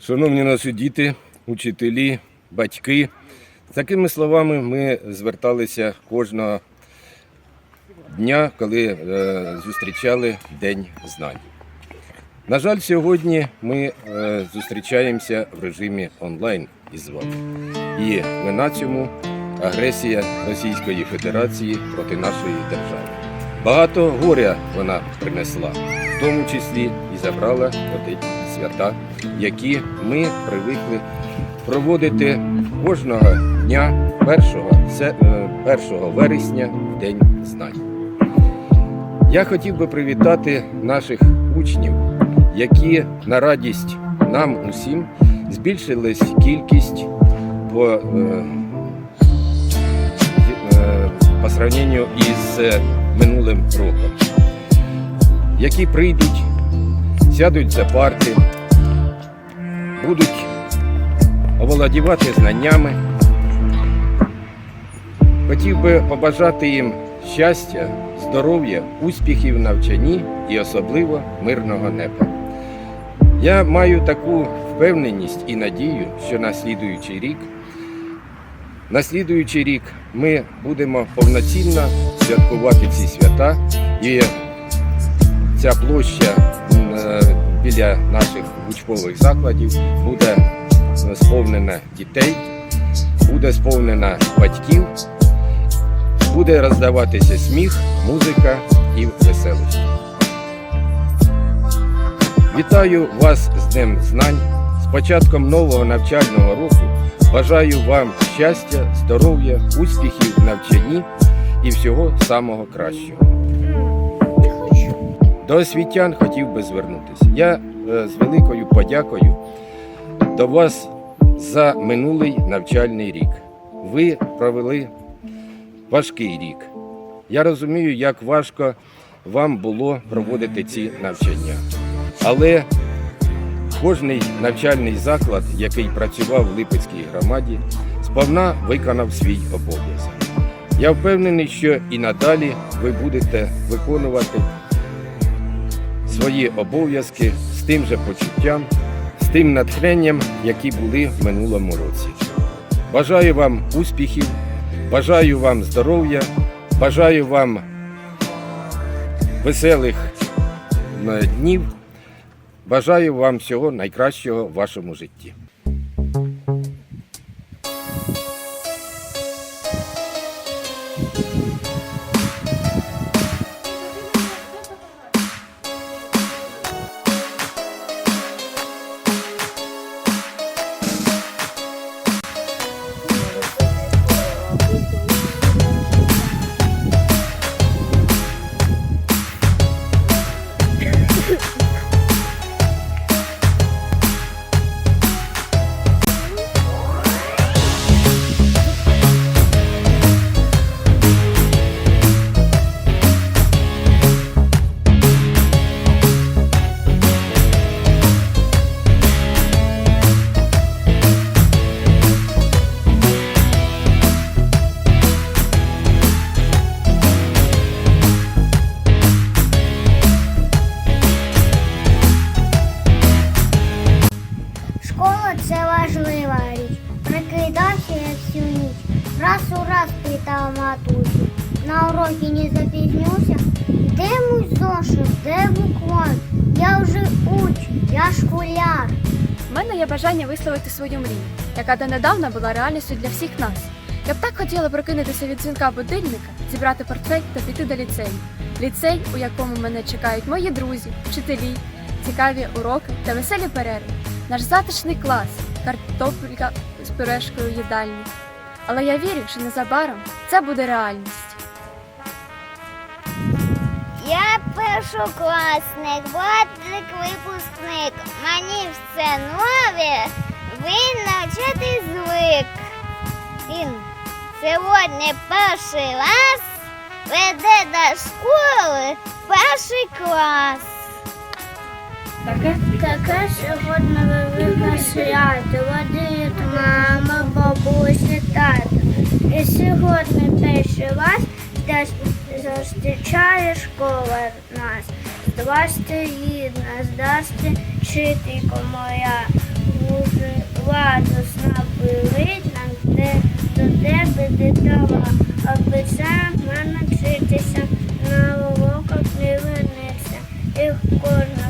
Шановні наші діти, учителі, батьки, такими словами ми зверталися кожного дня, коли е, зустрічали День знань. На жаль, сьогодні ми е, зустрічаємося в режимі онлайн із вами. І вина цьому агресія Російської Федерації проти нашої держави. Багато горя вона принесла, в тому числі і забрала оті свята, які ми привикли проводити кожного дня 1, е, 1 вересня в День знань. Я хотів би привітати наших учнів, які на радість нам усім збільшилась кількість по, е, е, по сравненню із е, минулим роком, які прийдуть, сядуть за парти, будуть оволодівати знаннями. Хотів би побажати їм щастя, здоров'я, успіхів в навчанні і особливо мирного неба. Я маю таку впевненість і надію, що на слідуючий рік, на слідуючий рік ми будемо повноцінно святкувати ці свята і ця площа е, біля наших учбових закладів буде сповнена дітей, буде сповнена батьків, буде роздаватися сміх, музика і веселощі. Вітаю вас з Днем Знань, з початком нового навчального року. Бажаю вам щастя, здоров'я, успіхів в навчанні і всього самого кращого. До освітян хотів би звернутися. Я е, з великою подякою до вас за минулий навчальний рік. Ви провели важкий рік. Я розумію, як важко вам було проводити ці навчання. Але кожний навчальний заклад, який працював в Липецькій громаді, сповна виконав свій обов'язок. Я впевнений, що і надалі ви будете виконувати свої обов'язки з тим же почуттям, з тим натхненням, які були в минулому році. Бажаю вам успіхів, бажаю вам здоров'я, бажаю вам веселих е, днів. Бажаю вам всього найкращого в вашому житті. На уроки не запізнюся. Де мій зошит, де буквар? Я вже учень, я школяр. У мене є бажання висловити свою мрію, яка донедавна була реальністю для всіх нас. Я б так хотіла прокинутися від дзвінка будильника, зібрати портфель та піти до ліцею. Ліцей, у якому мене чекають мої друзі, вчителі, цікаві уроки та веселі перерви. Наш затишний клас, картопелька з пюрешкою їдальні. Але я вірю, що незабаром це буде реальність. Першокласник, батик випускник. Мені все нове, він навчати звик. Він сьогодні перший раз веде до школи перший клас. Таке Таке сьогодні велике свято, водить мама, бабуся, тато. І сьогодні перший раз десь зустрічає школа нас. Здавасти рідна, здасти вчителько моя. Буде владу знапилить нам, де до тебе дитала, аби сам мене вчитися, на уроках не виниться, і кожна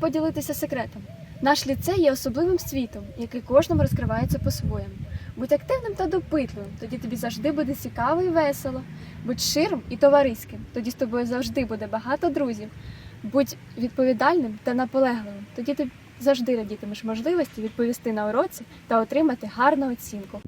Поділитися секретом. Наш ліцей є особливим світом, який кожному розкривається по-своєму. Будь активним та допитливим, тоді тобі завжди буде цікаво і весело. Будь ширим і товариським, тоді з тобою завжди буде багато друзів. Будь відповідальним та наполегливим, тоді ти завжди радітимеш можливості відповісти на уроці та отримати гарну оцінку.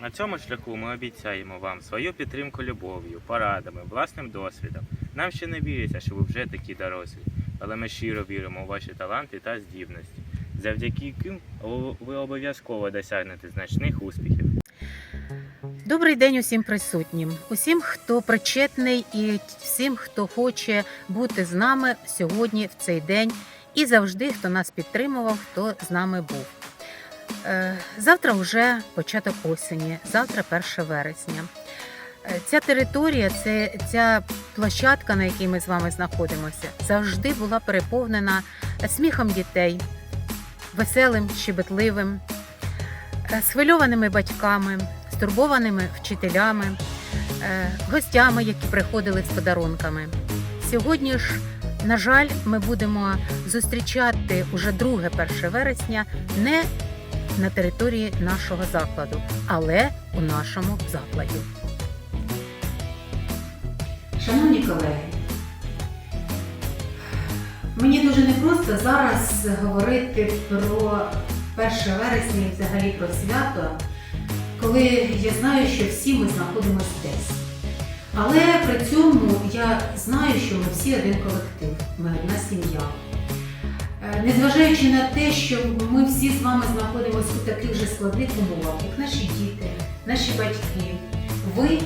На цьому шляху ми обіцяємо вам свою підтримку любов'ю, порадами, власним досвідом. Нам ще не віриться, що ви вже такі дорослі, але ми щиро віримо у ваші таланти та здібності, завдяки яким ви обов'язково досягнете значних успіхів. Добрий день усім присутнім, усім, хто причетний, і всім, хто хоче бути з нами сьогодні в цей день, і завжди, хто нас підтримував, хто з нами був. Е, Завтра вже початок осені, завтра 1 вересня. Е, Ця територія, це ця площадка, на якій ми з вами знаходимося, завжди була переповнена сміхом дітей, веселим, щебетливим, е, схвильованими батьками, стурбованими вчителями, гостями, які приходили з подарунками. Сьогодні ж, на жаль, ми будемо зустрічати уже 2 1 вересня не на території нашого закладу, але у нашому закладі. Шановні колеги, мені дуже непросто зараз говорити про 1 вересня і взагалі про свято, коли я знаю, що всі ми знаходимося десь. Але при цьому я знаю, що ми всі один колектив, ми одна сім'я. Е, Незважаючи на те, що ми всі з вами знаходимося у таких же складних умовах, як наші діти, наші батьки, ви е,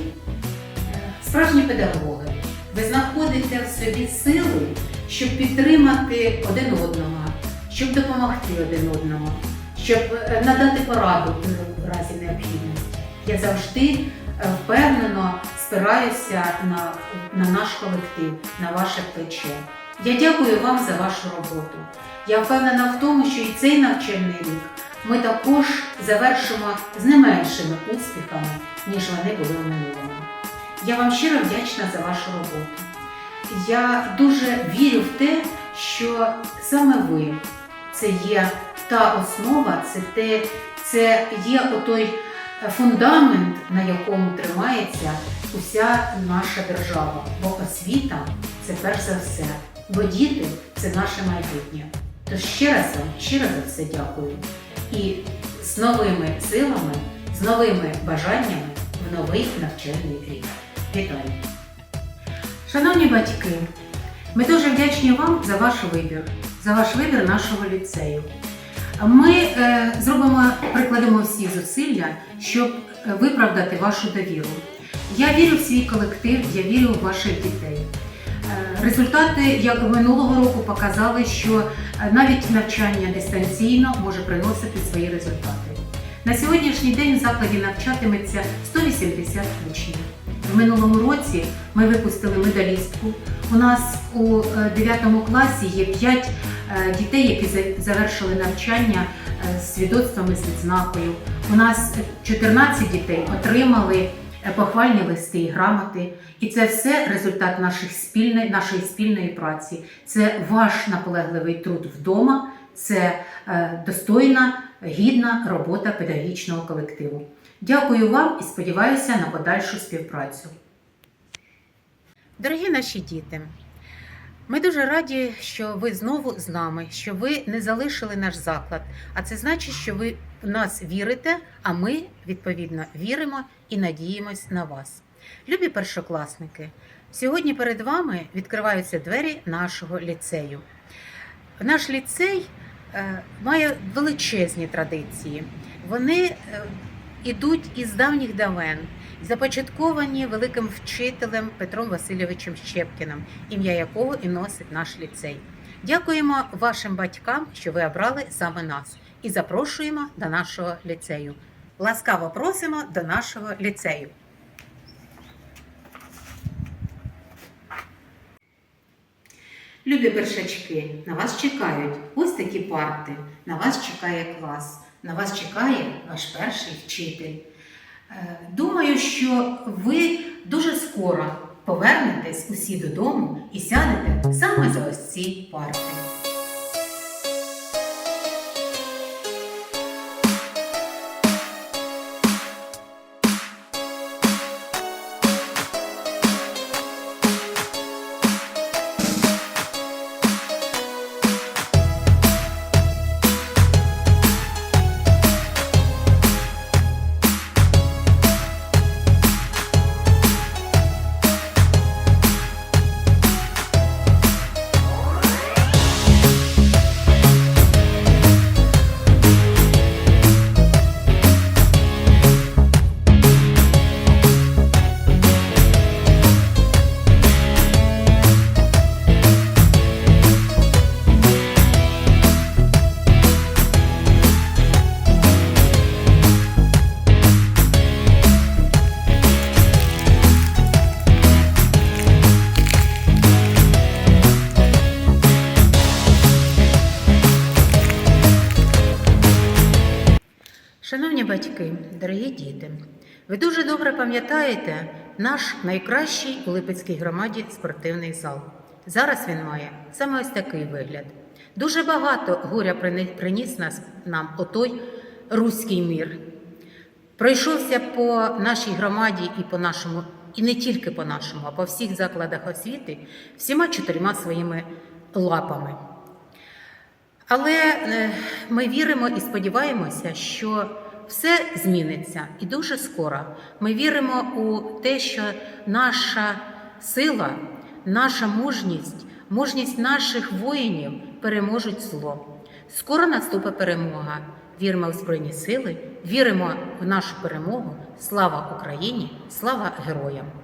справжні педагоги, ви знаходите в собі сили, щоб підтримати один одного, щоб допомогти один одному, щоб е, надати пораду в разі необхідності. Я завжди впевнено спираюся на, на наш колектив, на ваше плече. Я дякую вам за вашу роботу. Я впевнена в тому, що і цей навчальний рік ми також завершимо з не меншими успіхами, ніж вони були в минулому. Я вам щиро вдячна за вашу роботу. Я дуже вірю в те, що саме ви це є та основа, це, те, це є отой фундамент, на якому тримається уся наша держава. Бо освіта це перш за все, бо діти це наше майбутнє. Тож ще раз вам щиро за все дякую. І з новими силами, з новими бажаннями в новий навчальний рік. Вітаю! Шановні батьки, ми дуже вдячні вам за ваш вибір, за ваш вибір нашого ліцею. Ми е, зробимо, прикладемо всі зусилля, щоб е, виправдати вашу довіру. Я вірю в свій колектив, я вірю в ваших дітей. Е, Результати, як минулого року, показали, що е, навіть навчання дистанційно може приносити свої результати. На сьогоднішній день в закладі навчатиметься 180 учнів. В минулому році ми випустили медалістку. У нас у 9 класі є 5 дітей, які завершили навчання е, з свідоцтвами з відзнакою. У нас 14 дітей отримали е, похвальні листи і грамоти. І це все результат наших спільної, нашої спільної праці. Це ваш наполегливий труд вдома, це е, достойна, гідна робота педагогічного колективу. Дякую вам і сподіваюся на подальшу співпрацю. Дорогі наші діти, Ми дуже раді, що ви знову з нами, що ви не залишили наш заклад. А це значить, що ви в нас вірите, а ми, відповідно, віримо і надіємось на вас. Любі першокласники, сьогодні перед вами відкриваються двері нашого ліцею. Наш ліцей е, має величезні традиції. Вони е, ідуть із давніх давен, започатковані великим вчителем Петром Васильовичем Щепкіним, ім'я якого і носить наш ліцей. Дякуємо вашим батькам, що ви обрали саме нас, і запрошуємо до нашого ліцею. Ласкаво просимо до нашого ліцею. Любі першачки, на вас чекають ось такі парти, на вас чекає клас, на вас чекає ваш перший вчитель. Е, Думаю, що ви дуже скоро повернетесь усі додому і сядете саме за ось ці парти. Батьки, дорогі діти, ви дуже добре пам'ятаєте наш найкращий у Липецькій громаді спортивний зал. Зараз він має саме ось такий вигляд. Дуже багато горя приніс нас нам отой руський мір. Пройшовся по нашій громаді і по нашому, і не тільки по нашому, а по всіх закладах освіти всіма чотирма своїми лапами. Але е, ми віримо і сподіваємося, що все зміниться і дуже скоро. Ми віримо у те, що наша сила, наша мужність, мужність наших воїнів переможуть зло. Скоро наступить перемога. Віримо в Збройні Сили, віримо в нашу перемогу. Слава Україні! Слава героям!